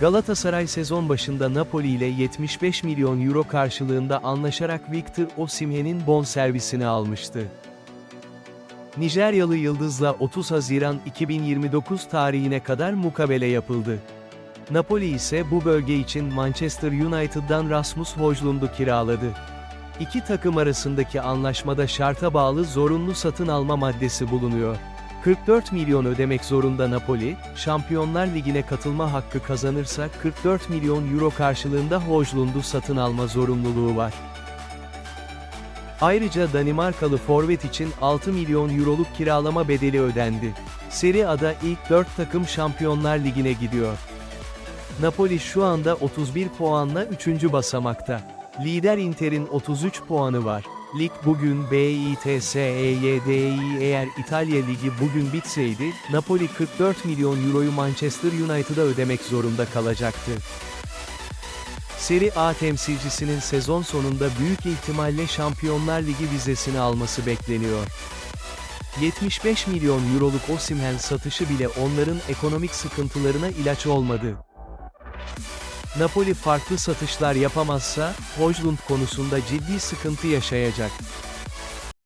Galatasaray sezon başında Napoli ile 75 milyon euro karşılığında anlaşarak Victor Osimhen'in bonservisini almıştı. Nijeryalı Yıldız'la 30 Haziran 2029 tarihine kadar mukabele yapıldı. Napoli ise bu bölge için Manchester United'dan Rasmus Hojlund'u kiraladı. İki takım arasındaki anlaşmada şarta bağlı zorunlu satın alma maddesi bulunuyor. 44 milyon ödemek zorunda Napoli, Şampiyonlar Ligi'ne katılma hakkı kazanırsa 44 milyon euro karşılığında Hojlund'u satın alma zorunluluğu var. Ayrıca Danimarkalı forvet için 6 milyon euroluk kiralama bedeli ödendi. Serie A'da ilk 4 takım Şampiyonlar Ligi'ne gidiyor. Napoli şu anda 31 puanla 3. basamakta. Lider Inter'in 33 puanı var. Lig bugün BITSEYDİ eğer İtalya Ligi bugün bitseydi, Napoli 44 milyon euroyu Manchester United'a ödemek zorunda kalacaktı. Serie A temsilcisinin sezon sonunda büyük ihtimalle Şampiyonlar Ligi vizesini alması bekleniyor. 75 milyon euroluk Osimhen satışı bile onların ekonomik sıkıntılarına ilaç olmadı. Napoli farklı satışlar yapamazsa, Hojlund konusunda ciddi sıkıntı yaşayacak.